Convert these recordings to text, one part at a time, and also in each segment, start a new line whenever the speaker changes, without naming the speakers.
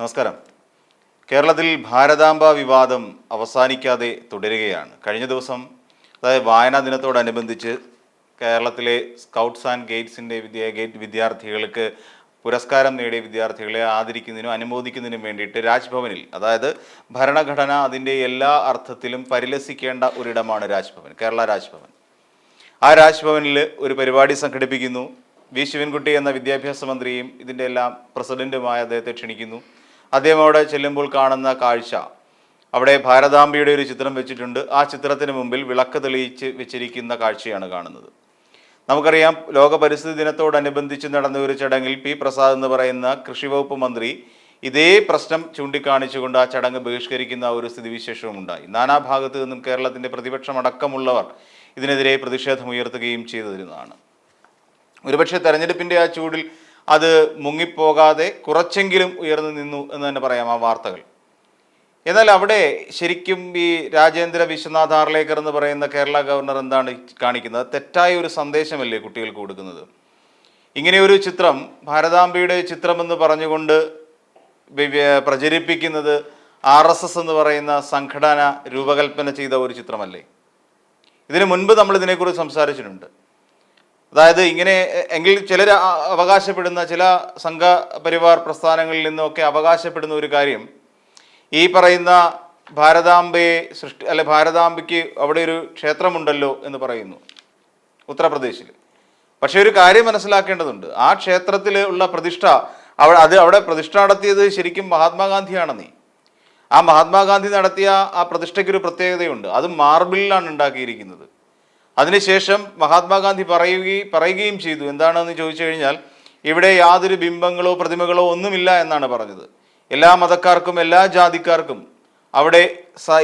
നമസ്കാരം. കേരളത്തിൽ ഭാരതാംബ വിവാദം അവസാനിക്കാതെ തുടരുകയാണ്. കഴിഞ്ഞ ദിവസം അതായത് വായനാ ദിനത്തോടനുബന്ധിച്ച് കേരളത്തിലെ സ്കൗട്ട്സ് ആൻഡ് ഗേറ്റ്സിന്റെ വിദ്യ ഗേറ്റ് വിദ്യാർത്ഥികൾക്ക് പുരസ്കാരം നേടിയ വിദ്യാർത്ഥികളെ ആദരിക്കുന്നതിനും അനുമോദിക്കുന്നതിനും വേണ്ടിയിട്ട് രാജ്ഭവനിൽ അതായത് ഭരണഘടന അതിന്റെ എല്ലാ അർത്ഥത്തിലും പരിലസിക്കേണ്ട ഒരിടമാണ് രാജ്ഭവൻ കേരള രാജ്ഭവൻ. ആ രാജ്ഭവനിൽ ഒരു പരിപാടി സംഘടിപ്പിക്കുന്നു. വി. ശിവൻകുട്ടി എന്ന വിദ്യാഭ്യാസ മന്ത്രിയും ഇതിന്റെ എല്ലാം പ്രസിഡന്റുമായ അദ്ദേഹത്തെ ക്ഷണിക്കുന്നു. അദ്ദേഹം അവിടെ ചെല്ലുമ്പോൾ കാണുന്ന കാഴ്ച. അവിടെ ഭാരതാംബയുടെ ഒരു ചിത്രം വെച്ചിട്ടുണ്ട്. ആ ചിത്രത്തിന് മുമ്പിൽ വിളക്ക് തെളിയിച്ച് വെച്ചിരിക്കുന്ന കാഴ്ചയാണ് കാണുന്നത്. നമുക്കറിയാം ലോക പരിസ്ഥിതി ദിനത്തോടനുബന്ധിച്ച് നടന്ന ഒരു ചടങ്ങിൽ പി. പ്രസാദ് എന്ന് പറയുന്ന കൃഷി വകുപ്പ് മന്ത്രി ഇതേ പ്രശ്നം ചൂണ്ടിക്കാണിച്ചുകൊണ്ട് ആ ചടങ്ങ് ബഹിഷ്കരിക്കുന്ന ഒരു സ്ഥിതിവിശേഷവും ഉണ്ടായി. നാനാഭാഗത്തു നിന്നും കേരളത്തിന്റെ പ്രതിപക്ഷമടക്കമുള്ളവർ ഇതിനെതിരെ പ്രതിഷേധമുയർത്തുകയും ചെയ്തിരുന്നതാണ് ഒരുപക്ഷെ തെരഞ്ഞെടുപ്പിന്റെ ആ ചൂടിൽ അത് മുങ്ങിപ്പോകാതെ കുറച്ചെങ്കിലും ഉയർന്നു നിന്നു എന്ന് തന്നെ പറയാം ആ വാർത്തകൾ. എന്നാൽ അവിടെ ശരിക്കും ഈ രാജേന്ദ്ര വിശ്വനാഥ് ആർലേക്കർ എന്ന് പറയുന്ന കേരള ഗവർണർ എന്താണ് കാണിക്കുന്നത്? തെറ്റായ ഒരു സന്ദേശമല്ലേ കുട്ടികൾക്ക് കൊടുക്കുന്നത്? ഇങ്ങനെ ഒരു ചിത്രം ഭാരതാംബയുടെ ചിത്രമെന്ന് പറഞ്ഞുകൊണ്ട് പ്രചരിപ്പിക്കുന്നത് ആർ എസ് എസ് എന്ന് പറയുന്ന സംഘടന രൂപകൽപ്പന ചെയ്ത ഒരു ചിത്രമല്ലേ? ഇതിനു മുൻപ് നമ്മൾ ഇതിനെക്കുറിച്ച് സംസാരിച്ചിട്ടുണ്ട്. അതായത് ഇങ്ങനെ എങ്കിൽ ചിലർ അവകാശപ്പെടുന്ന ചില സംഘപരിവാർ പ്രസ്ഥാനങ്ങളിൽ നിന്നൊക്കെ അവകാശപ്പെടുന്ന ഒരു കാര്യം. ഈ പറയുന്ന ഭാരതാംബയെ സൃഷ്ടി അല്ലെ ഭാരതാംബയ്ക്ക് അവിടെ ഒരു ക്ഷേത്രമുണ്ടല്ലോ എന്ന് പറയുന്നു ഉത്തർപ്രദേശിൽ പക്ഷേ ഒരു കാര്യം മനസ്സിലാക്കേണ്ടതുണ്ട്. ആ ക്ഷേത്രത്തിൽ ഉള്ള പ്രതിഷ്ഠ അവിടെ അത് അവിടെ പ്രതിഷ്ഠ നടത്തിയത് ശരിക്കും മഹാത്മാഗാന്ധിയാണെന്നേ. ആ മഹാത്മാഗാന്ധി നടത്തിയ ആ പ്രതിഷ്ഠയ്ക്ക് ഒരു പ്രത്യേകതയുണ്ട്. അത് മാർബിളിലാണ് ഉണ്ടാക്കിയിരിക്കുന്നത്. അതിനുശേഷം മഹാത്മാഗാന്ധി പറയുകയും പറയുകയും ചെയ്തു. എന്താണെന്ന് ചോദിച്ചു കഴിഞ്ഞാൽ ഇവിടെ യാതൊരു ബിംബങ്ങളോ പ്രതിമകളോ ഒന്നുമില്ല എന്നാണ് പറഞ്ഞത്. എല്ലാ മതക്കാർക്കും എല്ലാ ജാതിക്കാർക്കും അവിടെ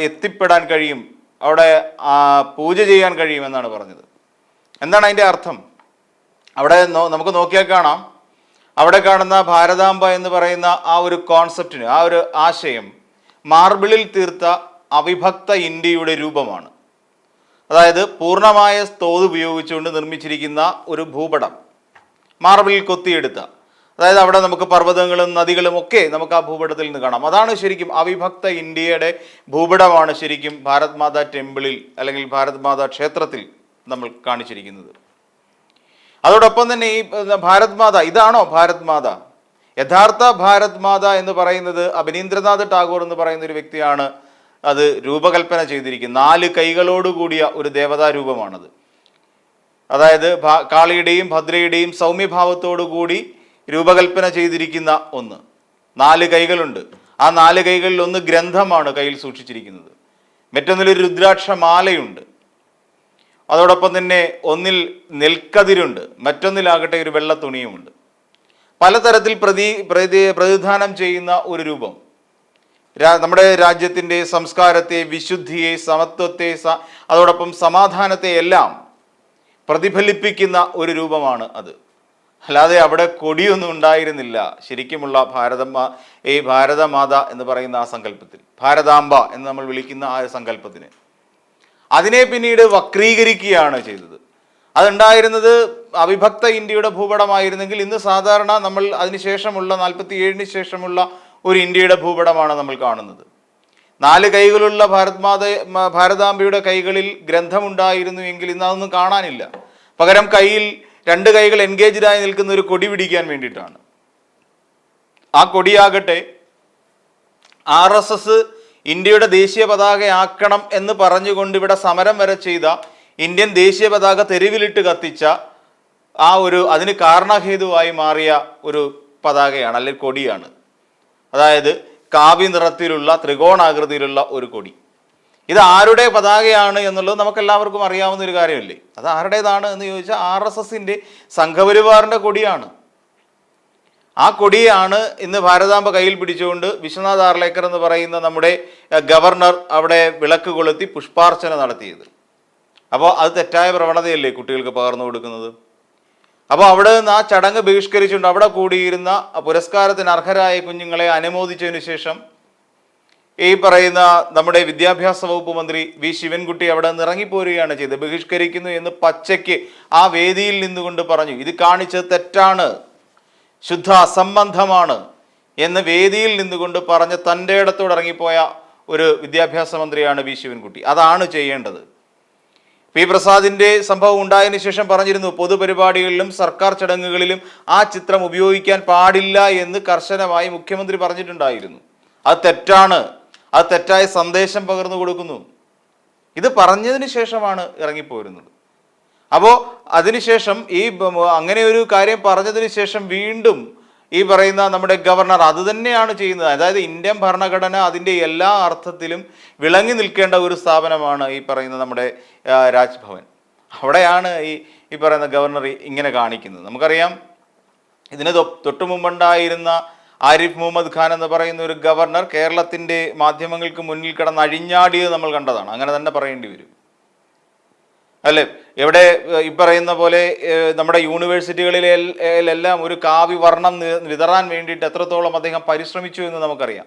എത്തിപ്പെടാൻ കഴിയും അവിടെ പൂജ ചെയ്യാൻ കഴിയുമെന്നാണ് പറഞ്ഞത്. എന്താണ് അതിന്റെ അർത്ഥം? അവിടെ നമുക്ക് നോക്കിയാൽ കാണാം. അവിടെ കാണുന്ന ഭാരതാംബ എന്ന് പറയുന്ന ആ ഒരു കോൺസെപ്റ്റിന് ആ ഒരു ആശയം മാർബിളിൽ തീർത്ത അവിഭക്ത ഇന്ത്യയുടെ രൂപമാണ്. അതായത് പൂർണമായ തോത് ഉപയോഗിച്ചുകൊണ്ട് നിർമ്മിച്ചിരിക്കുന്ന ഒരു ഭൂപടം. മാർബിളിൽ കൊത്തിയെടുത്ത. അതായത് അവിടെ നമുക്ക് പർവതങ്ങളും നദികളും ഒക്കെ നമുക്ക് ആ ഭൂപടത്തിൽ നിന്ന് കാണാം. അതാണ് ശരിക്കും അവിഭക്ത ഇന്ത്യയുടെ ഭൂപടമാണ് ശരിക്കും ഭാരത് മാതാ ടെമ്പിളിൽ അല്ലെങ്കിൽ ഭാരത് മാതാ ക്ഷേത്രത്തിൽ നമ്മൾ കാണിച്ചിരിക്കുന്നത്. അതോടൊപ്പം തന്നെ ഈ ഭാരത് മാത ഇതാണോ ഭാരത് മാത? യഥാർത്ഥ ഭാരത് മാത എന്ന് പറയുന്നത് അഭിനീന്ദ്രനാഥ് ടാഗോർ എന്ന് പറയുന്ന ഒരു വ്യക്തിയാണ് അത് രൂപകൽപ്പന ചെയ്തിരിക്കുന്നു നാല് കൈകളോട് കൂടിയ ഒരു ദേവതാ രൂപമാണത് അതായത് കാളിയുടെയും ഭദ്രയുടെയും സൗമ്യഭാവത്തോടു കൂടി രൂപകൽപ്പന ചെയ്തിരിക്കുന്ന ഒന്ന്. നാല് കൈകളുണ്ട്. ആ നാല് കൈകളിൽ ഒന്ന് ഗ്രന്ഥമാണ് കയ്യിൽ സൂക്ഷിച്ചിരിക്കുന്നത്. മറ്റൊന്നിലൊരു രുദ്രാക്ഷ മാലയുണ്ട് അതോടൊപ്പം തന്നെ ഒന്നിൽ നെൽക്കതിരുണ്ട്. മറ്റൊന്നിലാകട്ടെ ഒരു വെള്ള തുണിയുമുണ്ട്. പലതരത്തിൽ പ്രതി പ്രതി പ്രതിദാനം ചെയ്യുന്ന ഒരു രൂപം. നമ്മുടെ രാജ്യത്തിന്റെ സംസ്കാരത്തെ വിശുദ്ധിയെ സമത്വത്തെ അതോടൊപ്പം സമാധാനത്തെ എല്ലാം പ്രതിഫലിപ്പിക്കുന്ന ഒരു രൂപമാണ് അത്. അല്ലാതെ അവിടെ കൊടിയൊന്നും ഉണ്ടായിരുന്നില്ല. ശരിക്കുമുള്ള ഭാരതമ്മ ഈ ഭാരതമാത എന്ന് പറയുന്ന ആ സങ്കല്പത്തിൽ ഭാരതാംബ എന്ന് നമ്മൾ വിളിക്കുന്ന ആ സങ്കല്പത്തിന്. അതിനെ പിന്നീട് വക്രീകരിക്കുകയാണ് ചെയ്തത്. അതുണ്ടായിരുന്നത് അവിഭക്ത ഇന്ത്യയുടെ ഭൂപടമായിരുന്നെങ്കിൽ ഇന്ന് സാധാരണ നമ്മൾ അതിനുശേഷമുള്ള നാൽപ്പത്തി ഏഴിന് ശേഷമുള്ള ഒരു ഇന്ത്യയുടെ ഭൂപടമാണ് നമ്മൾ കാണുന്നത്. നാല് കൈകളുള്ള ഭാരത് മാത ഭാരതാംബയുടെ കൈകളിൽ ഗ്രന്ഥമുണ്ടായിരുന്നു എങ്കിൽ ഇന്ന് അതൊന്നും കാണാനില്ല. പകരം കയ്യിൽ രണ്ട് കൈകൾ എൻഗേജ്ഡ് ആയി നിൽക്കുന്ന ഒരു കൊടി പിടിക്കാൻ വേണ്ടിയിട്ടാണ്. ആ കൊടിയാകട്ടെ ആർ എസ് എസ് ഇന്ത്യയുടെ ദേശീയ പതാകയാക്കണം എന്ന് പറഞ്ഞുകൊണ്ട് ഇവിടെ സമരം വരെ ചെയ്ത ഇന്ത്യൻ ദേശീയ പതാക തെരുവിലിട്ട് കത്തിച്ച ആ ഒരു അതിന് കാരണഹേതുവായി മാറിയ ഒരു പതാകയാണ് അല്ലെങ്കിൽ കൊടിയാണ്. അതായത് കാവ്യ നിറത്തിലുള്ള ത്രികോണാകൃതിയിലുള്ള ഒരു കൊടി. ഇത് ആരുടെ പതാകയാണ് എന്നുള്ളത് നമുക്ക് എല്ലാവർക്കും അറിയാവുന്ന ഒരു കാര്യമല്ലേ? അത് ആരുടേതാണ് എന്ന് ചോദിച്ചാൽ ആർ എസ് എസിന്റെ സംഘപരിവാറിന്റെ കൊടിയാണ്. ആ കൊടിയാണ് ഇന്ന് ഭാരതാംബ കയ്യിൽ പിടിച്ചുകൊണ്ട് വിശ്വനാഥ് ആർലേക്കർ എന്ന് പറയുന്ന നമ്മുടെ ഗവർണർ അവിടെ വിളക്ക് കൊളുത്തി പുഷ്പാർച്ചന നടത്തിയത്. അപ്പോൾ അത് തെറ്റായ പ്രവണതയല്ലേ കുട്ടികൾക്ക് പകർന്നു കൊടുക്കുന്നത്? അപ്പോൾ അവിടെ നിന്ന് ആ ചടങ്ങ് ബഹിഷ്കരിച്ചുകൊണ്ട് അവിടെ കൂടിയിരുന്ന പുരസ്കാരത്തിന് അർഹരായ കുഞ്ഞുങ്ങളെ അനുമോദിച്ചതിന് ശേഷം ഈ പറയുന്ന നമ്മുടെ വിദ്യാഭ്യാസ വകുപ്പ് മന്ത്രി വി ശിവൻകുട്ടി അവിടെ നിന്ന് ഇറങ്ങിപ്പോരുകയാണ് ചെയ്തത്. ബഹിഷ്കരിക്കുന്നു എന്ന് പച്ചയ്ക്ക് ആ വേദിയിൽ നിന്നുകൊണ്ട് പറഞ്ഞു. ഇത് കാണിച്ചത് തെറ്റാണ്. ശുദ്ധ അസംബന്ധമാണ് എന്ന് വേദിയിൽ നിന്നുകൊണ്ട് പറഞ്ഞ് തന്റെ ഇടത്തോട് ഇറങ്ങിപ്പോയ ഒരു വിദ്യാഭ്യാസ മന്ത്രിയാണ് വി ശിവൻകുട്ടി. അതാണ് ചെയ്യേണ്ടത്. പി പ്രസാദിന്റെ സംഭവം ഉണ്ടായതിനു ശേഷം പറഞ്ഞിരുന്നു പൊതുപരിപാടികളിലും സർക്കാർ ചടങ്ങുകളിലും ആ ചിത്രം ഉപയോഗിക്കാൻ പാടില്ല എന്ന് കർശനമായി മുഖ്യമന്ത്രി പറഞ്ഞിട്ടുണ്ടായിരുന്നു. അത് തെറ്റാണ്. അത് തെറ്റായ സന്ദേശം പകർന്നു കൊടുക്കുന്നു. ഇത് പറഞ്ഞതിന് ശേഷമാണ് ഇറങ്ങിപ്പോരുന്നത്. അപ്പോൾ അതിനുശേഷം ഈ അങ്ങനെ ഒരു കാര്യം പറഞ്ഞതിന് ശേഷം വീണ്ടും ഈ പറയുന്ന നമ്മുടെ ഗവർണർ അത് തന്നെയാണ് ചെയ്യുന്നത്. അതായത് ഇന്ത്യൻ ഭരണഘടന അതിന്റെ എല്ലാ അർത്ഥത്തിലും വിളങ്ങി നിൽക്കേണ്ട ഒരു സ്ഥാപനമാണ് ഈ പറയുന്ന നമ്മുടെ രാജ്ഭവൻ. അവിടെയാണ് ഈ ഈ പറയുന്ന ഗവർണർ ഇങ്ങനെ കാണിക്കുന്നത്. നമുക്കറിയാം ഇതിന് തൊട്ടു മുമ്പുണ്ടായിരുന്ന ആരിഫ് മുഹമ്മദ് ഖാൻ എന്ന് പറയുന്ന ഒരു ഗവർണർ കേരളത്തിന്റെ മാധ്യമങ്ങൾക്ക് മുന്നിൽ കിടന്ന് അഴിഞ്ഞാടിയത് നമ്മൾ കണ്ടതാണ്. അങ്ങനെ തന്നെ പറയേണ്ടി വരും. അല്ലേ? എവിടെ ഈ പറയുന്ന പോലെ നമ്മുടെ യൂണിവേഴ്സിറ്റികളിലെല്ലാം ഒരു കാവി വർണം നി- വിതറാൻ വേണ്ടിയിട്ട് എത്രത്തോളം അദ്ദേഹം പരിശ്രമിച്ചു എന്ന് നമുക്കറിയാം.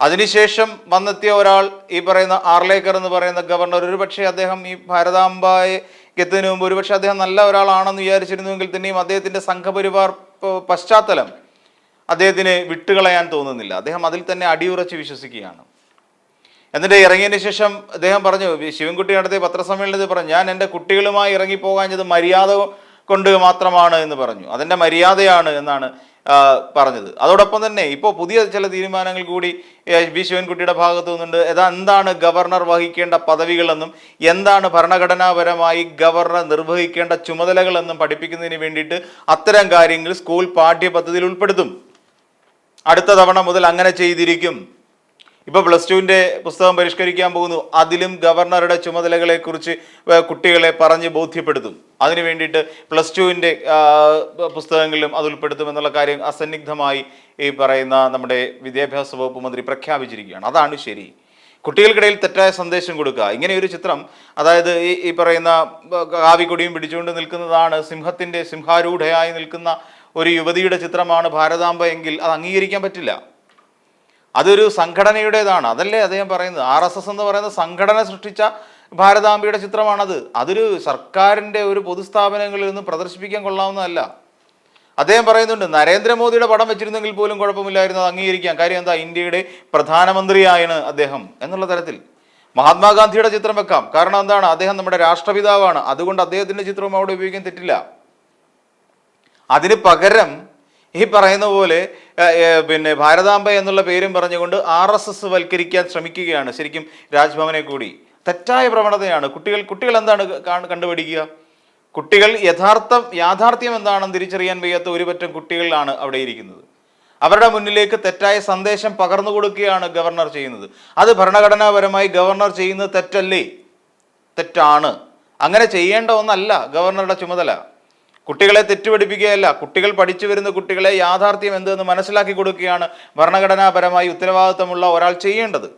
അതിനുശേഷം വന്നെത്തിയ ഒരാൾ ഈ പറയുന്ന ആർലേക്കർ എന്ന് പറയുന്ന ഗവർണർ ഒരുപക്ഷെ അദ്ദേഹം ഈ ഭാരതാംബയെ എത്തുന്നതിന് മുമ്പ് ഒരുപക്ഷെ അദ്ദേഹം നല്ല ഒരാളാണെന്ന് വിചാരിച്ചിരുന്നുവെങ്കിൽ തന്നെയും അദ്ദേഹത്തിന്റെ സംഘപരിവാർ പശ്ചാത്തലം അദ്ദേഹത്തിന് വിട്ടുകളയാൻ തോന്നുന്നില്ല. അദ്ദേഹം അതിൽ തന്നെ അടിയുറച്ച് വിശ്വസിക്കുകയാണ്. എന്നിട്ട് ഇറങ്ങിയതിന് ശേഷം അദ്ദേഹം പറഞ്ഞു ശിവൻകുട്ടി നടത്തിയ പത്രസമ്മേളനത്തിൽ പറഞ്ഞു ഞാൻ എന്റെ കുട്ടികളുമായി ഇറങ്ങിപ്പോകാഞ്ഞത് മര്യാദ കൊണ്ട് മാത്രമാണ് എന്ന് പറഞ്ഞു. അതിന്റെ മര്യാദയാണ് എന്നാണ് പറഞ്ഞത്. അതോടൊപ്പം തന്നെ ഇപ്പോൾ പുതിയ ചില തീരുമാനങ്ങൾ കൂടി ബി ശിവൻകുട്ടിയുടെ ഭാഗത്തു നിന്നുണ്ട്. ഏതാ എന്താണ് ഗവർണർ വഹിക്കേണ്ട പദവികളെന്നും എന്താണ് ഭരണഘടനാപരമായി ഗവർണർ നിർവഹിക്കേണ്ട ചുമതലകളെന്നും പഠിപ്പിക്കുന്നതിന് വേണ്ടിയിട്ട് അത്തരം കാര്യങ്ങൾ സ്കൂൾ പാഠ്യപദ്ധതിയിൽ ഉൾപ്പെടുത്തും. അടുത്ത തവണ മുതൽ അങ്ങനെ ചെയ്തിരിക്കും. ഇപ്പോൾ പ്ലസ് ടുവിന്റെ പുസ്തകം പരിഷ്കരിക്കാൻ പോകുന്നു. അതിലും ഗവർണറുടെ ചുമതലകളെ കുറിച്ച് കുട്ടികളെ പറഞ്ഞ് ബോധ്യപ്പെടുത്തും. അതിനു വേണ്ടിയിട്ട് പ്ലസ് ടുവിന്റെ പുസ്തകങ്ങളിലും അത് ഉൾപ്പെടുത്തും എന്നുള്ള കാര്യം അസന്നിഗ്ധമായി ഈ പറയുന്ന നമ്മുടെ വിദ്യാഭ്യാസ വകുപ്പ് മന്ത്രി പ്രഖ്യാപിച്ചിരിക്കുകയാണ്. അതാണ് ശരി. കുട്ടികൾക്കിടയിൽ തെറ്റായ സന്ദേശം കൊടുക്കുക. ഇങ്ങനെ ഒരു ചിത്രം അതായത് ഈ ഈ പറയുന്ന കാവിക്കൊടിയും പിടിച്ചുകൊണ്ട് നിൽക്കുന്നതാണ് സിംഹത്തിന്റെ സിംഹാരൂഢയായി നിൽക്കുന്ന ഒരു യുവതിയുടെ ചിത്രമാണ് ഭാരതാംബ എങ്കിൽ അത് അംഗീകരിക്കാൻ പറ്റില്ല. അതൊരു സംഘടനയുടേതാണ്. അതല്ലേ അദ്ദേഹം പറയുന്നത്? ആർ എസ് എസ് എന്ന് പറയുന്ന സംഘടന സൃഷ്ടിച്ച ഭാരതാംബയുടെ ചിത്രമാണത്. അതൊരു സർക്കാരിന്റെ ഒരു പൊതുസ്ഥാപനങ്ങളിൽ നിന്ന് പ്രദർശിപ്പിക്കാൻ കൊള്ളാവുന്നതല്ല. അദ്ദേഹം പറയുന്നുണ്ട് നരേന്ദ്രമോദിയുടെ പടം വെച്ചിരുന്നെങ്കിൽ പോലും കുഴപ്പമില്ലായിരുന്നു അത് അംഗീകരിക്കാം. കാര്യം എന്താ? ഇന്ത്യയുടെ പ്രധാനമന്ത്രിയാണ് അദ്ദേഹം എന്നുള്ള തരത്തിൽ. മഹാത്മാഗാന്ധിയുടെ ചിത്രം വെക്കാം. കാരണം എന്താണ്? അദ്ദേഹം നമ്മുടെ രാഷ്ട്രപിതാവാണ്. അതുകൊണ്ട് അദ്ദേഹത്തിന്റെ ചിത്രവും അവിടെ ഉപയോഗിക്കാൻ തെറ്റില്ല. അതിന് പകരം ഈ പറയുന്ന പോലെ പിന്നെ ഭാരതാംബ എന്നുള്ള പേരും പറഞ്ഞുകൊണ്ട് ആർ എസ് എസ് വൽക്കരിക്കാൻ ശ്രമിക്കുകയാണ് ശരിക്കും രാജ്ഭവനെ കൂടി. തെറ്റായ പ്രവണതയാണ്. കുട്ടികൾ കുട്ടികൾ എന്താണ് കണ്ടുപിടിക്കുക? കുട്ടികൾ യഥാർത്ഥം യാഥാർത്ഥ്യം എന്താണെന്ന് തിരിച്ചറിയാൻ വയ്യാത്ത ഒരു പറ്റം കുട്ടികളാണ് അവിടെ ഇരിക്കുന്നത്. അവരുടെ മുന്നിലേക്ക് തെറ്റായ സന്ദേശം പകർന്നു കൊടുക്കുകയാണ് ഗവർണർ ചെയ്യുന്നത്. അത് ഭരണഘടനാപരമായി ഗവർണർ ചെയ്യുന്നത് തെറ്റല്ലേ? തെറ്റാണ്. അങ്ങനെ ചെയ്യേണ്ട ഒന്നല്ല ഗവർണറുടെ ചുമതല. കുട്ടികളെ തെറ്റുപഠിപ്പിക്കുകയല്ല കുട്ടികൾ പഠിച്ചു വരുന്ന കുട്ടികളെ യാഥാർത്ഥ്യം എന്തെന്ന് മനസ്സിലാക്കി കൊടുക്കുകയാണ് ഭരണഘടനാപരമായി ഉത്തരവാദിത്തമുള്ള ഒരാൾ ചെയ്യേണ്ടത്.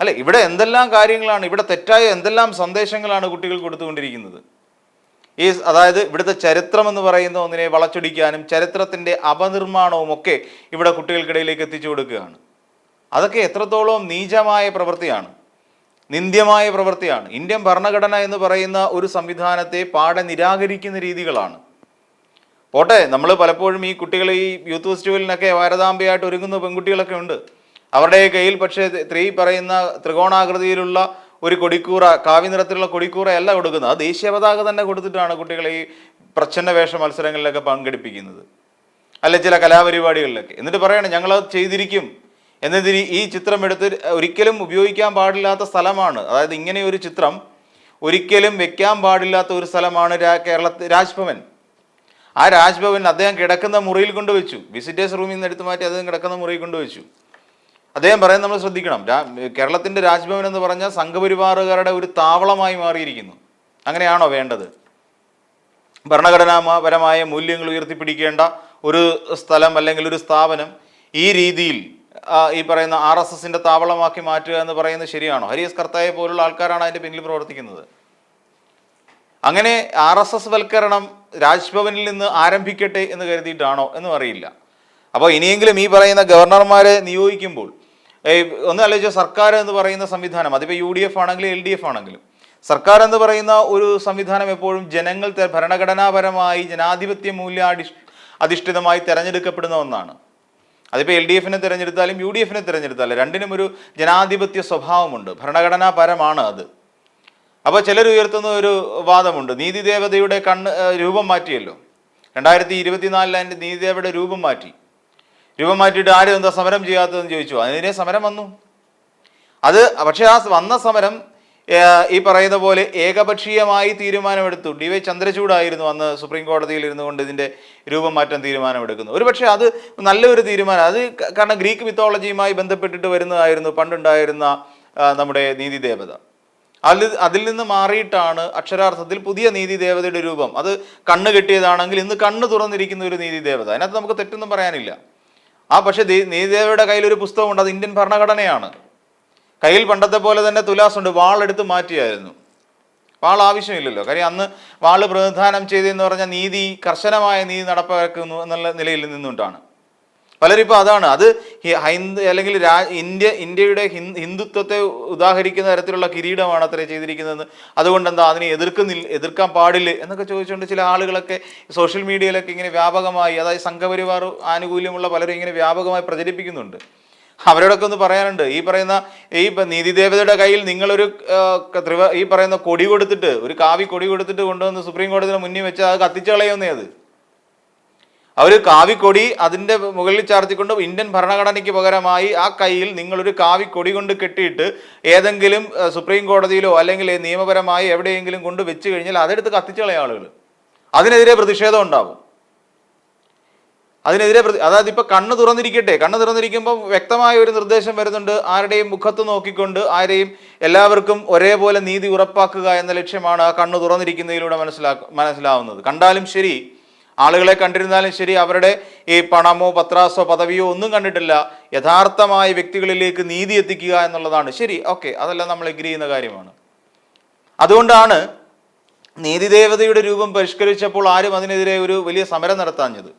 അല്ലെ ഇവിടെ എന്തെല്ലാം കാര്യങ്ങളാണ് ഇവിടെ തെറ്റായ എന്തെല്ലാം സന്ദേശങ്ങളാണ് കുട്ടികൾ കൊടുത്തുകൊണ്ടിരിക്കുന്നത്? ഈ അതായത് ഇവിടുത്തെ ചരിത്രം എന്ന് പറയുന്ന ഒന്നിനെ വളച്ചൊടിക്കാനും ചരിത്രത്തിന്റെ അപനിർമ്മാണവും ഒക്കെ ഇവിടെ കുട്ടികൾക്കിടയിലേക്ക് എത്തിച്ചു കൊടുക്കുകയാണ്. അതൊക്കെ എത്രത്തോളം നീചമായ പ്രവൃത്തിയാണ്. നിന്ദ്യമായ പ്രവൃത്തിയാണ്. ഇന്ത്യൻ ഭരണഘടന എന്ന് പറയുന്ന ഒരു സംവിധാനത്തെ പാടെ നിരാകരിക്കുന്ന രീതികളാണ്. പോട്ടെ നമ്മൾ പലപ്പോഴും ഈ കുട്ടികൾ ഈ യൂത്ത് ഫെസ്റ്റിവലിനൊക്കെ ഭാരതാംബയായിട്ട് ഒരുങ്ങുന്ന പെൺകുട്ടികളൊക്കെ ഉണ്ട്. അവരുടെ കയ്യിൽ പക്ഷേ സ്ത്രീ പറയുന്ന ത്രികോണാകൃതിയിലുള്ള ഒരു കൊടിക്കൂറ കാവ്യ നിറത്തിലുള്ള കൊടിക്കൂറ അല്ല കൊടുക്കുന്നത്. അത് ദേശീയ പതാക തന്നെ കൊടുത്തിട്ടാണ് കുട്ടികളെ ഈ പ്രച്ഛന്ന വേഷ മത്സരങ്ങളിലൊക്കെ പങ്കെടുപ്പിക്കുന്നത്. അല്ലെ ചില കലാപരിപാടികളിലൊക്കെ. എന്നിട്ട് പറയണം ഞങ്ങളത് ചെയ്തിരിക്കും. എന്നതിന് ഈ ചിത്രം എടുത്ത് ഒരിക്കലും ഉപയോഗിക്കാൻ പാടില്ലാത്ത സ്ഥലമാണ്. അതായത് ഇങ്ങനെ ഒരു ചിത്രം ഒരിക്കലും വെക്കാൻ പാടില്ലാത്ത ഒരു സ്ഥലമാണ് കേരളത്തിൽ രാജ്ഭവൻ. ആ രാജ്ഭവൻ അദ്ദേഹം കിടക്കുന്ന മുറിയിൽ കൊണ്ടുവച്ചു വിസിറ്റേഴ്സ് റൂമിൽ നിന്ന് എടുത്തു മാറ്റി അദ്ദേഹം കിടക്കുന്ന മുറിയിൽ കൊണ്ടുവച്ചു അദ്ദേഹം പറയുന്നത് നമ്മൾ ശ്രദ്ധിക്കണം. കേരളത്തിന്റെ രാജ്ഭവൻ എന്ന് പറഞ്ഞാൽ സംഘപരിവാറുകാരുടെ ഒരു താവളമായി മാറിയിരിക്കുന്നു. അങ്ങനെയാണോ വേണ്ടത്? ഭരണഘടനാപരമായ മൂല്യങ്ങൾ ഉയർത്തിപ്പിടിക്കേണ്ട ഒരു സ്ഥലം അല്ലെങ്കിൽ ഒരു സ്ഥാപനം ഈ രീതിയിൽ ഈ പറയുന്ന ആർ എസ് എസിന്റെ താവളമാക്കി മാറ്റുക എന്ന് പറയുന്നത് ശരിയാണോ? ഹരിയസ് കർത്തായെ പോലുള്ള ആൾക്കാരാണ് അതിന്റെ പിന്നിൽ പ്രവർത്തിക്കുന്നത്. അങ്ങനെ ആർ എസ് എസ് വൽക്കരണം രാജ്ഭവനിൽ നിന്ന് ആരംഭിക്കട്ടെ എന്ന് കരുതിയിട്ടാണോ എന്നും അറിയില്ല. അപ്പോൾ ഇനിയെങ്കിലും ഈ പറയുന്ന ഗവർണർമാരെ നിയോഗിക്കുമ്പോൾ ഒന്ന് ആലോചിച്ച സർക്കാർ എന്ന് പറയുന്ന സംവിധാനം അതിപ്പോൾ യു ഡി എഫ് ആണെങ്കിലും എൽ ഡി എഫ് ആണെങ്കിലും സർക്കാർ എന്ന് പറയുന്ന ഒരു സംവിധാനം എപ്പോഴും ജനങ്ങൾ ഭരണഘടനാപരമായി ജനാധിപത്യ മൂല്യ അധിഷ്ഠിതമായി തെരഞ്ഞെടുക്കപ്പെടുന്ന ഒന്നാണ്. അതിപ്പോൾ എൽ ഡി എഫിനെ തിരഞ്ഞെടുത്താലും യു ഡി എഫിനെ തിരഞ്ഞെടുത്താലും രണ്ടിനും ഒരു ജനാധിപത്യ സ്വഭാവമുണ്ട്. ഭരണഘടനാപരമാണ് അത്. അപ്പോൾ ചിലർ ഉയർത്തുന്ന ഒരു വാദമുണ്ട്. നീതി ദേവതയുടെ കണ്ണ് രൂപം മാറ്റിയല്ലോ. രണ്ടായിരത്തി ഇരുപത്തിനാലിൽ അതിന്റെ നീതി ദേവയുടെ രൂപം മാറ്റി. രൂപം മാറ്റിയിട്ട് ആരും എന്താ സമരം ചെയ്യാത്തതെന്ന് ചോദിച്ചു. അതിനെതിരെ സമരം വന്നു. അത് പക്ഷേ ആ വന്ന സമരം ഈ പറയുന്ന പോലെ ഏകപക്ഷീയമായി തീരുമാനമെടുത്തു. ഡി വൈ ചന്ദ്രചൂഡായിരുന്നു അന്ന് സുപ്രീം കോടതിയിൽ ഇരുന്നു കൊണ്ട് ഇതിന്റെ രൂപം മാറ്റാൻ തീരുമാനമെടുക്കുന്നു. ഒരു പക്ഷേ അത് നല്ലൊരു തീരുമാനം. അത് കാരണം ഗ്രീക്ക് മിത്തോളജിയുമായി ബന്ധപ്പെട്ടിട്ട് വരുന്നതായിരുന്നു പണ്ടുണ്ടായിരുന്ന നമ്മുടെ നീതി ദേവത. അതിൽ അതിൽ നിന്ന് മാറിയിട്ടാണ് അക്ഷരാർത്ഥത്തിൽ പുതിയ നീതി ദേവതയുടെ രൂപം. അത് കണ്ണ് കെട്ടിയതാണെങ്കിൽ ഇന്ന് കണ്ണ് തുറന്നിരിക്കുന്ന ഒരു നീതി ദേവത. അതിനകത്ത് നമുക്ക് തെറ്റൊന്നും പറയാനില്ല. ആ പക്ഷേ നീതി ദേവയുടെ കയ്യിൽ ഒരു പുസ്തകമുണ്ട് അത് ഇന്ത്യൻ ഭരണഘടനയാണ്. കയ്യിൽ പണ്ടത്തെ പോലെ തന്നെ തുലാസുണ്ട് വാളെടുത്ത് മാറ്റിയായിരുന്നു. വാൾ ആവശ്യമില്ലല്ലോ. കാര്യം അന്ന് വാൾ പ്രതിനിധാനം ചെയ്തതെന്ന് പറഞ്ഞാൽ നീതി കർശനമായ നീതി നടപ്പാക്കുന്നു എന്നുള്ള നിലയിൽ നിന്നുകൊണ്ടാണ്. പലരിപ്പോൾ അതാണ്. അത് ഹൈന്ദു അല്ലെങ്കിൽ രാ ഇന്ത്യ ഇന്ത്യയുടെ ഹിന്ദു ഹിന്ദുത്വത്തെ ഉദാഹരിക്കുന്ന തരത്തിലുള്ള കിരീടമാണ് അത്ര ചെയ്തിരിക്കുന്നത്. അതുകൊണ്ട് എന്താ അതിനെ എതിർക്കുന്നില്ല എതിർക്കാൻ പാടില്ല എന്നൊക്കെ ചോദിച്ചുകൊണ്ട് ചില ആളുകളൊക്കെ സോഷ്യൽ മീഡിയയിലൊക്കെ ഇങ്ങനെ വ്യാപകമായി അതായത് സംഘപരിവാർ ആനുകൂല്യമുള്ള പലരും ഇങ്ങനെ വ്യാപകമായി പ്രചരിപ്പിക്കുന്നുണ്ട്. അവരോടൊക്കെ ഒന്ന് പറയാനുണ്ട്. ഈ പറയുന്ന ഈ നീതി ദേവതയുടെ കയ്യിൽ നിങ്ങളൊരു ത്രിവ ഈ പറയുന്ന കൊടി കൊടുത്തിട്ട് ഒരു കാവി കൊടി കൊടുത്തിട്ട് കൊണ്ടുവന്ന് സുപ്രീം കോടതിയുടെ മുന്നിൽ വെച്ച് അത് കത്തിച്ചു കളയുന്നേ അത്. അവർ കാവിക്കൊടി അതിന്റെ മുകളിൽ ചാർത്തിക്കൊണ്ട് ഇന്ത്യൻ ഭരണഘടനയ്ക്ക് പകരമായി ആ കയ്യിൽ നിങ്ങളൊരു കാവിക്കൊടി കൊണ്ട് കെട്ടിയിട്ട് ഏതെങ്കിലും സുപ്രീം കോടതിയിലോ അല്ലെങ്കിൽ നിയമപരമായി എവിടെയെങ്കിലും കൊണ്ട് വെച്ച് കഴിഞ്ഞാൽ അതെടുത്ത് കത്തിച്ചു കളയ ആളുകൾ അതിനെതിരെ പ്രതിഷേധം ഉണ്ടാവും. അതിനെതിരെ അതായത് ഇപ്പൊ കണ്ണ് തുറന്നിരിക്കട്ടെ. കണ്ണ് തുറന്നിരിക്കുമ്പോൾ വ്യക്തമായ ഒരു നിർദ്ദേശം വരുന്നുണ്ട്. ആരുടെയും മുഖത്ത് നോക്കിക്കൊണ്ട് ആരെയും എല്ലാവർക്കും ഒരേപോലെ നീതി ഉറപ്പാക്കുക എന്ന ലക്ഷ്യമാണ് ആ കണ്ണ് തുറന്നിരിക്കുന്നതിലൂടെ മനസ്സിലാക്ക മനസ്സിലാവുന്നത്. കണ്ടാലും ശരി ആളുകളെ കണ്ടിരുന്നാലും ശരി അവരുടെ ഈ പണമോ പത്രാസോ പദവിയോ ഒന്നും കണ്ടിട്ടില്ല. യഥാർത്ഥമായ വ്യക്തികളിലേക്ക് നീതി എത്തിക്കുക എന്നുള്ളതാണ്. ശരി ഓക്കെ അതെല്ലാം നമ്മൾ എഗ്രി ചെയ്യുന്ന കാര്യമാണ്. അതുകൊണ്ടാണ് നീതിദേവതയുടെ രൂപം പരിഷ്കരിച്ചപ്പോൾ ആരും അതിനെതിരെ ഒരു വലിയ സമരം നടത്താഞ്ഞത്.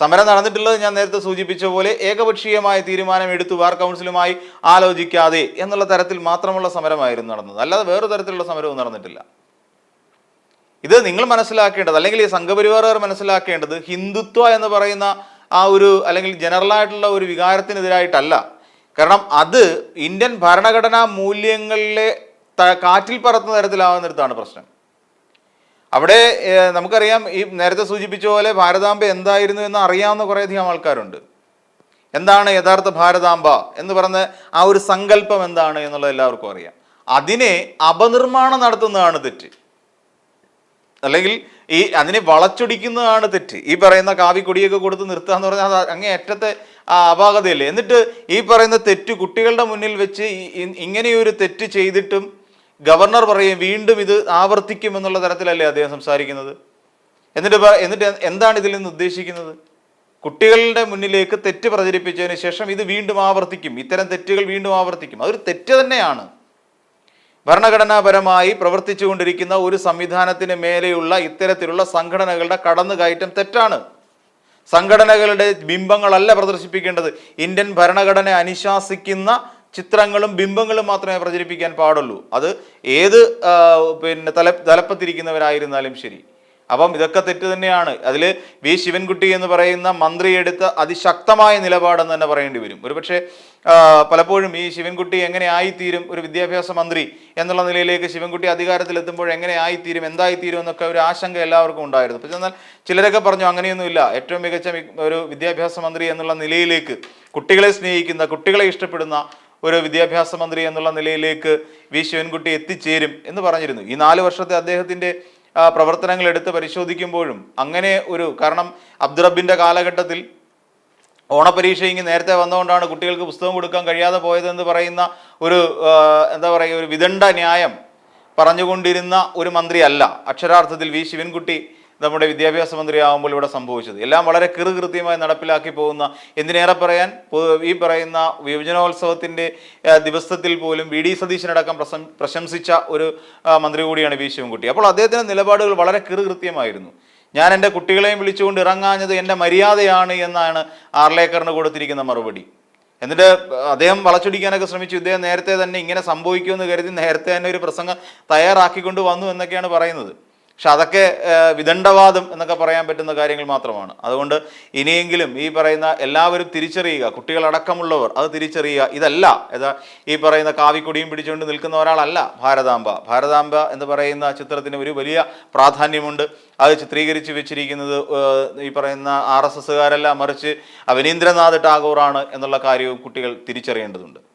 സമരം നടന്നിട്ടുള്ളത് ഞാൻ നേരത്തെ സൂചിപ്പിച്ച പോലെ ഏകപക്ഷീയമായ തീരുമാനം എടുത്തു ബാർ കൗൺസിലുമായി ആലോചിക്കാതെ എന്നുള്ള തരത്തിൽ മാത്രമുള്ള സമരമായിരുന്നു നടന്നത്. അല്ലാതെ വേറെ തരത്തിലുള്ള സമരവും നടന്നിട്ടില്ല. ഇത് നിങ്ങൾ മനസ്സിലാക്കേണ്ടത് അല്ലെങ്കിൽ ഈ സംഘപരിവാറുകാർ മനസ്സിലാക്കേണ്ടത് ഹിന്ദുത്വ എന്ന് പറയുന്ന ആ ഒരു അല്ലെങ്കിൽ ജനറൽ ആയിട്ടുള്ള ഒരു വികാരത്തിനെതിരായിട്ടല്ല. കാരണം അത് ഇന്ത്യൻ ഭരണഘടനാ മൂല്യങ്ങളിലെ കാറ്റിൽ പറത്തുന്ന തരത്തിലാവുന്നിടത്താണ് പ്രശ്നം. അവിടെ നമുക്കറിയാം ഈ നേരത്തെ സൂചിപ്പിച്ച പോലെ ഭാരതാംബ എന്തായിരുന്നു എന്ന് അറിയാവുന്ന കുറേയധികം ആൾക്കാരുണ്ട്. എന്താണ് യഥാർത്ഥ ഭാരതാംബ എന്ന് പറഞ്ഞ ആ ഒരു സങ്കല്പം എന്താണ് എന്നുള്ളത് എല്ലാവർക്കും അറിയാം. അതിനെ അപനിർമ്മാണം നടത്തുന്നതാണ് തെറ്റ്. അല്ലെങ്കിൽ ഈ അതിനെ വളച്ചൊടിക്കുന്നതാണ് തെറ്റ്. ഈ പറയുന്ന കാവിക്കൊടിയൊക്കെ കൊടുത്ത് നിർത്തുക എന്ന് പറഞ്ഞാൽ അത് അങ്ങേ അറ്റത്തെ അപാകതയല്ലേ. എന്നിട്ട് ഈ പറയുന്ന തെറ്റ് കുട്ടികളുടെ മുന്നിൽ വെച്ച് ഇങ്ങനെയൊരു തെറ്റ് ചെയ്തിട്ടും ഗവർണർ പറയും വീണ്ടും ഇത് ആവർത്തിക്കും എന്നുള്ള തരത്തിലല്ലേ അദ്ദേഹം സംസാരിക്കുന്നത്? എന്നിട്ട് എന്നിട്ട് എന്താണ് ഇതിൽ നിന്ന് ഉദ്ദേശിക്കുന്നത്? കുട്ടികളുടെ മുന്നിലേക്ക് തെറ്റ് പ്രചരിപ്പിച്ചതിന് ശേഷം ഇത് വീണ്ടും ആവർത്തിക്കും. ഇത്തരം തെറ്റുകൾ വീണ്ടും ആവർത്തിക്കും. അതൊരു തെറ്റ് തന്നെയാണ്. ഭരണഘടനാപരമായി പ്രവർത്തിച്ചുകൊണ്ടിരിക്കുന്ന ഒരു സംവിധാനത്തിന് മേലെയുള്ള ഇത്തരത്തിലുള്ള സംഘടനകളുടെ കടന്നുകയറ്റം തെറ്റാണ്. സംഘടനകളുടെ ബിംബങ്ങളല്ല പ്രദർശിപ്പിക്കേണ്ടത്. ഇന്ത്യൻ ഭരണഘടന അനുശാസിക്കുന്ന ചിത്രങ്ങളും ബിംബങ്ങളും മാത്രമേ പ്രചരിപ്പിക്കാൻ പാടുള്ളൂ. അത് ഏത് പിന്നെ തല തലപ്പത്തിരിക്കുന്നവരായിരുന്നാലും ശരി. അപ്പം ഇതൊക്കെ തെറ്റ് തന്നെയാണ്. അതിൽ വി. ശിവൻകുട്ടി എന്ന് പറയുന്ന മന്ത്രി എടുത്ത അതിശക്തമായ നിലപാടെന്ന് തന്നെ പറയേണ്ടി വരും. ഒരുപക്ഷെ പലപ്പോഴും ഈ ശിവൻകുട്ടി എങ്ങനെ ആയിത്തീരും? ഒരു വിദ്യാഭ്യാസ മന്ത്രി എന്നുള്ള നിലയിലേക്ക് ശിവൻകുട്ടി അധികാരത്തിലെത്തുമ്പോൾ എങ്ങനെ ആയിത്തീരും? എന്തായിത്തീരും എന്നൊക്കെ ഒരു ആശങ്ക എല്ലാവർക്കും ഉണ്ടായിരുന്നു. പക്ഷെ എന്നാൽ ചിലരൊക്കെ പറഞ്ഞു അങ്ങനെയൊന്നുമില്ല. ഏറ്റവും മികച്ച ഒരു വിദ്യാഭ്യാസ മന്ത്രി എന്നുള്ള നിലയിലേക്ക് കുട്ടികളെ സ്നേഹിക്കുന്ന കുട്ടികളെ ഇഷ്ടപ്പെടുന്ന ഒരു വിദ്യാഭ്യാസ മന്ത്രി എന്നുള്ള നിലയിലേക്ക് വി ശിവൻകുട്ടി എത്തിച്ചേരും എന്ന് പറഞ്ഞിരുന്നു. ഈ നാല് വർഷത്തെ അദ്ദേഹത്തിന്റെ പ്രവർത്തനങ്ങൾ എടുത്ത് പരിശോധിക്കുമ്പോഴും അങ്ങനെ ഒരു കാരണം അബ്ദുറബിന്റെ കാലഘട്ടത്തിൽ ഓണപരീക്ഷ ഇങ്ങനെ നേരത്തെ വന്നുകൊണ്ടാണ് കുട്ടികൾക്ക് പുസ്തകം കൊടുക്കാൻ കഴിയാതെ പോയതെന്ന് പറയുന്ന ഒരു എന്താ പറയുക ഒരു വിദണ്ഡ ന്യായം പറഞ്ഞുകൊണ്ടിരുന്ന ഒരു മന്ത്രിയല്ല. അക്ഷരാർത്ഥത്തിൽ വി ശിവൻകുട്ടി നമ്മുടെ വിദ്യാഭ്യാസ മന്ത്രി ആകുമ്പോൾ ഇവിടെ സംഭവിച്ചത്. എല്ലാം വളരെ കൃതികൃത്യമായി നടപ്പിലാക്കി പോകുന്ന എന്തിനേറെ പറയാൻ ഈ പറയുന്ന വിഭജനോത്സവത്തിന്റെ ദിവസത്തിൽ പോലും വി. ഡി. സതീശനടക്കം പ്രശം- പ്രശംസിച്ച ഒരു മന്ത്രി കൂടിയാണ് വി. ശിവൻകുട്ടി. അപ്പോൾ അദ്ദേഹത്തിന്റെ നിലപാടുകൾ വളരെ കൃതികൃത്യമായിരുന്നു. ഞാൻ എന്റെ കുട്ടികളെയും വിളിച്ചുകൊണ്ട് ഇറങ്ങാഞ്ഞത് എന്റെ മര്യാദയാണ് എന്നാണ് ആർലേക്കറിന് കൊടുത്തിരിക്കുന്ന മറുപടി. എന്നിട്ട് അദ്ദേഹം വളച്ചൊടിക്കാനൊക്കെ ശ്രമിച്ചു. ഇദ്ദേഹം നേരത്തെ തന്നെ ഇങ്ങനെ സംഭവിക്കുമെന്ന് കരുതി നേരത്തെ തന്നെ ഒരു പ്രസംഗം തയ്യാറാക്കിക്കൊണ്ട് വന്നു എന്നൊക്കെയാണ് പറയുന്നത്. പക്ഷെ അതൊക്കെ വിദണ്ഡവാദം എന്നൊക്കെ പറയാൻ പറ്റുന്ന കാര്യങ്ങൾ മാത്രമാണ്. അതുകൊണ്ട് ഇനിയെങ്കിലും ഈ പറയുന്ന എല്ലാവരും തിരിച്ചറിയുക കുട്ടികളടക്കമുള്ളവർ അത് തിരിച്ചറിയുക ഇതല്ല. ഏതാ ഈ പറയുന്ന കാവിക്കൊടിയും പിടിച്ചുകൊണ്ട് നിൽക്കുന്ന ഒരാളല്ല ഭാരതാംബ. ഭാരതാംബ എന്ന് പറയുന്ന ചിത്രത്തിന് ഒരു വലിയ പ്രാധാന്യമുണ്ട്. അത് ചിത്രീകരിച്ച് വെച്ചിരിക്കുന്നത് ഈ പറയുന്ന ആർ എസ് എസ്സുകാരല്ല മറിച്ച് അവനീന്ദ്രനാഥ് ടാഗോറാണ് എന്നുള്ള കാര്യവും കുട്ടികൾ തിരിച്ചറിയേണ്ടതുണ്ട്.